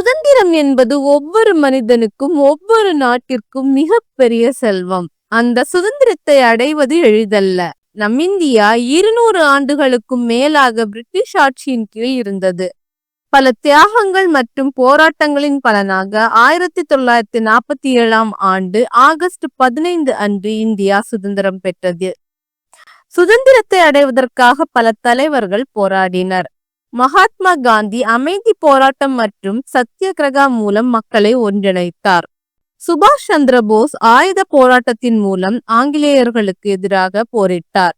சுதந்திரம் என்பது ஒவ்வொரு மனிதனுக்கும் ஒவ்வொரு நாட்டிற்கும் மிகப்பெரிய செல்வம். அந்த சுதந்திரத்தை அடைவது எளிதல்ல. நம் இந்தியா இருநூறு ஆண்டுகளுக்கும் மேலாக பிரிட்டிஷ் ஆட்சியின் கீழ் இருந்தது. பல தியாகங்கள் மற்றும் போராட்டங்களின் பலனாக ஆயிரத்தி தொள்ளாயிரத்தி நாற்பத்தி ஏழாம் ஆண்டு ஆகஸ்ட் பதினைந்து அன்று இந்தியா சுதந்திரம் பெற்றது. சுதந்திரத்தை அடைவதற்காக பல தலைவர்கள் போராடினர். மகாத்மா காந்தி அமைதி போராட்டம் மற்றும் சத்தியகிரகா மூலம் மக்களை ஒன்றிணைத்தார். சுபாஷ் சந்திர போஸ் ஆயுத போராட்டத்தின் மூலம் ஆங்கிலேயர்களுக்கு எதிராக போரிட்டார்.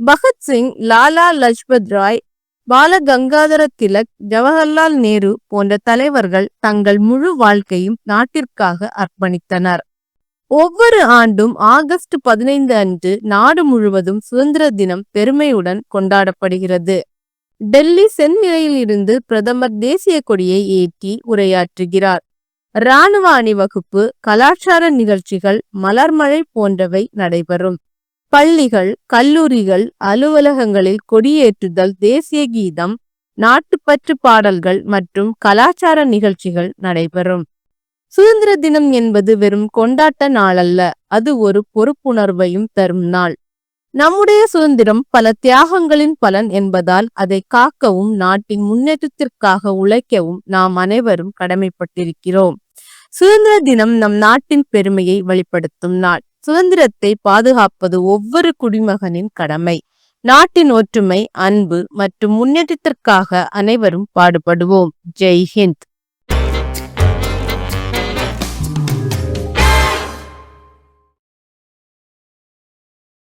பகத்சிங் லாலா லஜ்பத் ராய் பால கங்காதர திலக் ஜவஹர்லால் நேரு போன்ற தலைவர்கள் தங்கள் முழு வாழ்க்கையும் நாட்டிற்காக அர்ப்பணித்தனர். ஒவ்வொரு ஆண்டும் ஆகஸ்ட் பதினைந்து அன்று நாடு முழுவதும் சுதந்திர தினம் பெருமையுடன் கொண்டாடப்படுகிறது. டெல்லி செந்நிலையில் இருந்து பிரதமர் தேசிய கொடியை ஏற்றி உரையாற்றுகிறார். இராணுவ அணிவகுப்பு கலாச்சார நிகழ்ச்சிகள் மலர்மழை போன்றவை நடைபெறும். பள்ளிகள் கல்லூரிகள் அலுவலகங்களில் கொடியேற்றுதல் தேசிய கீதம் நாட்டுப்பற்று பாடல்கள் மற்றும் கலாச்சார நிகழ்ச்சிகள் நடைபெறும். சுதந்திர தினம் என்பது வெறும் கொண்டாட்ட நாளல்ல அது ஒரு பொறுப்புணர்வையும் தரும் நாள். நம்முடைய சுதந்திரம் பல தியாகங்களின் பலன் என்பதால் அதை காக்கவும் நாட்டின் முன்னேற்றத்திற்காக உழைக்கவும் நாம் அனைவரும் கடமைப்பட்டிருக்கிறோம். சுதந்திர தினம் நம் நாட்டின் பெருமையை வெளிப்படுத்தும் நாள். சுதந்திரத்தை பாதுகாப்பது ஒவ்வொரு குடிமகனின் கடமை. நாட்டின் ஒற்றுமை அன்பு மற்றும் முன்னேற்றத்திற்காக அனைவரும் பாடுபடுவோம். ஜெய் ஹிந்த்.